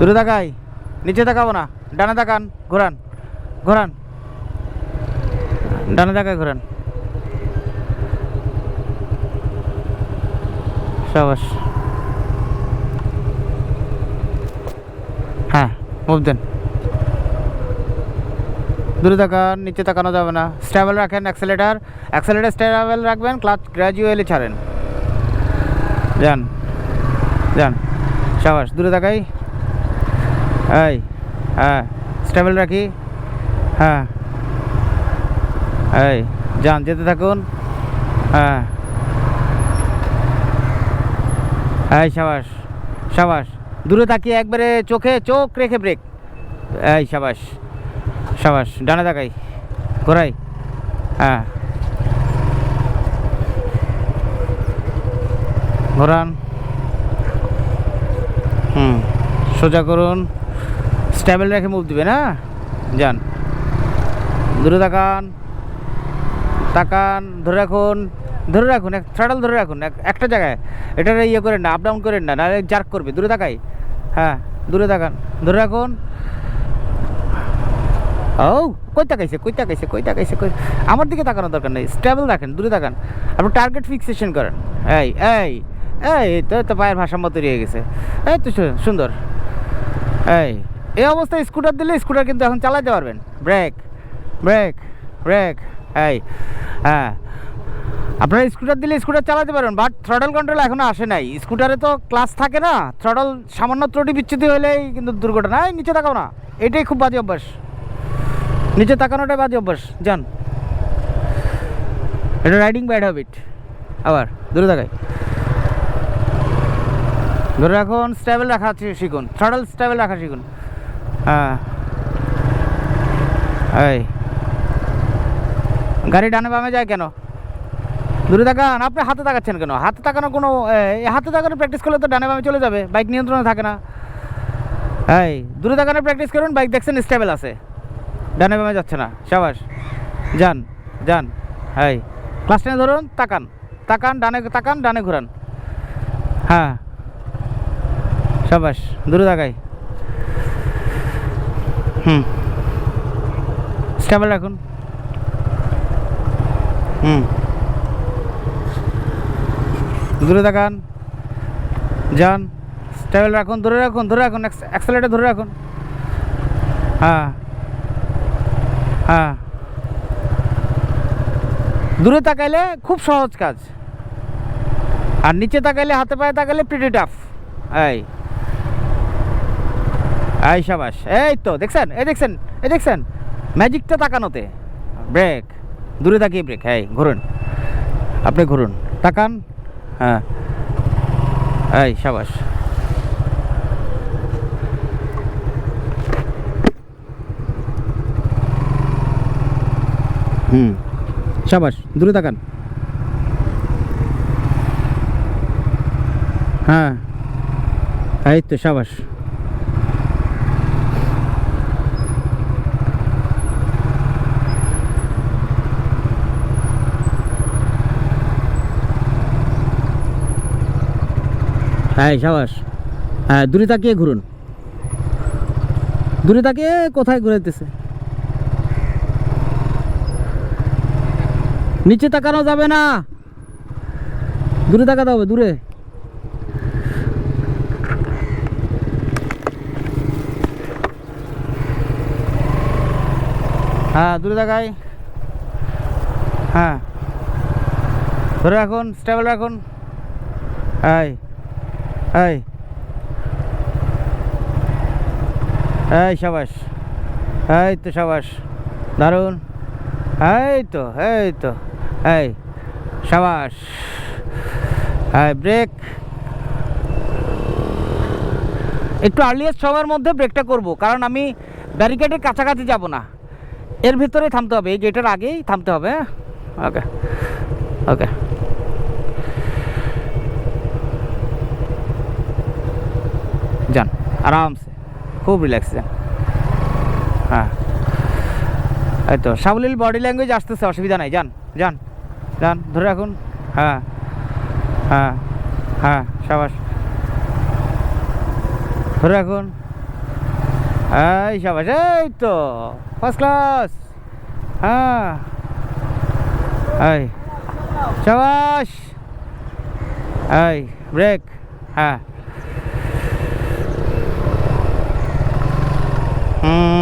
দূরে তাকাই, নিচে তাকাবো না। ডানে তাকান, ঘোরান ঘোরান। ডানে তাকায় ঘোরান। সাবাস। হ্যাঁ মুভ দেন। দূরে তাকান, নিচে তাকানো যাবে না। স্টেবল রাখেন অ্যাক্সেলেটার অ্যাক্সেলেটার স্টেবল রাখবেন ক্লাচ গ্র্যাজুয়ালি ছাড়েন। যান যান। সাবাস, দূরে তাকাই। এই হ্যাঁ স্টেবল রাখি। হ্যাঁ এই, যান, যেতে থাকুন। হ্যাঁ। এই, সাবাস সাবাস, দূরে তাকিয়ে একবারে চোখে চোখ রেখে ব্রেক এই, সাবাস সাবাস, ডানে তাকাই, ঘোরাই হ্যাঁ। ঘোরান। হুম, সোজা করুন। স্ট্যাবেল রেখে মুভ দিবেন হ্যাঁ? যান। দূরে তাকান। তাকান, ধরে রাখুন। ধরে রাখুন, এক থ্রাডাল ধরে রাখুন, এক- একটা জায়গায়। এটা ইয়ে করেন না আপ ডাউন করেন না, নাহলে জার্ক করবে। দূরে তাকাই। হ্যাঁ দূরে তাকান। ধরে রাখুন। ও, কই তাকাইছে কই তাকাইছে কই তাকাইছে, কই? আমার দিকে তাকানোর দরকার নেই স্টেবল রাখেন দূরে তাকান। আপনি টার্গেট ফিক্সেশন করেন। এই এই এই তো তো পায়ের ভাষাম্য তৈরি হয়ে গেছে। এই তো সুন্দর। এই এই অবস্থায় স্কুটার দিলে স্কুটার কিন্তু এখন চালাতে পারবেন। ব্রেক ব্রেক ব্রেক এই হ্যাঁ। আপনারা স্কুটার দিলে স্কুটার চালাতে পারবেন বাট থ্রডল কন্ট্রোল এখনও আসে নাই। স্কুটারে তো ক্লাস থাকে না থ্রডল সামান্য ত্রুটি বিচ্যুতি হলেই কিন্তু দুর্ঘটনা। এই, নিচে তাকাও না, এটাই খুব বাজে অভ্যাস। নিচে তাকানোটাই বাজে অভ্যাস, যান। এটা রাইডিং ব্যাড হ্যাবিট আবার, দূরে তাকাই। ধরে রাখুন স্টেবল রাখা শিখুন থ্রডল স্টেবল রাখা শিখুন। হ্যাঁ। এই। গাড়ি ডানে বামে যায় কেন? দূরে তাকান, আপনি হাতে তাকাচ্ছেন কেন? হাতে তাকানো কোনো হাতে তাকানো প্র্যাকটিস করলে তো ডানে বামে চলে যাবে বাইক নিয়ন্ত্রণে থাকে না। এই, দূরে তাকানো প্র্যাকটিস করুন বাইক দেখছেন স্টেবল আছে। ডানে বামে যাচ্ছে না, সাবাস। যান যান। এই ক্লাস টেনে ধরুন, তাকান। তাকান, ডানে তাকান, ডানে ঘুরান। হ্যাঁ। সাবাস, দূরে তাকাই। হুম। স্টেবল রাখুন হুম। দূরে তাকান। যান। স্টেবল রাখুন ধরে রাখুন ধরে রাখুন অ্যাক্সেলেটার ধরে রাখুন। হ্যাঁ। হ্যাঁ। দূরে তাকাইলে খুব সহজ কাজ। আর নিচে তাকাইলে হাতে পায়ে তাকাইলে প্রিটি টাফ এই। এই সাবাস। এই তো, দেখছেন? এই দেখছেন? এই দেখছেন? ম্যাজিকটা তাকানোতে। ব্রেক। দূরে তাকিয়ে ব্রেক। এই, ঘুরুন। আপনি ঘুরুন। তাকান। হ্যাঁ। এই, সাবাস। হুম। সাবাস, দূরে তাকান। হ্যাঁ। এই তো, সাবাস। হ্যাঁ সাবাস। হ্যাঁ দূরে তাকিয়ে ঘুরুন। দূরে তাকিয়ে কোথায় ঘুরাইতেছে? নিচে তাকানো যাবে না। দূরে তাকাতে হবে, দূরে। হ্যাঁ দূরে তাকাই। হ্যাঁ। ধরে রাখুন স্টেবল রাখুন। এই। এই। এই সাবাস। এই তো সাবাস। দারুণ। এই তো এই তো। এই, সাবাস। এই ব্রেক একটু আর্লিয়েস্ট সময়ের মধ্যে ব্রেকটা করব, কারণ আমি ব্যারিকেডের কাছাকাছি যাব না। এর ভিতরে থামতে হবে, এই গেটের আগেই থামতে হবে ওকে ওকে যান, আরামসে, খুব রিল্যাক্স যান। হ্যাঁ। এই তো সাবলীল বডি ল্যাঙ্গুয়েজ আসতেছে, অসুবিধা নাই, যান যান যান, ধরে রাখুন। হ্যাঁ হ্যাঁ হ্যাঁ সাবাস। ধরে রাখুন। এই সাবাস, এই তো ফার্স্ট ক্লাস হ্যাঁ। এই, সাবাস। এই ব্রেক হ্যাঁ। Hmm.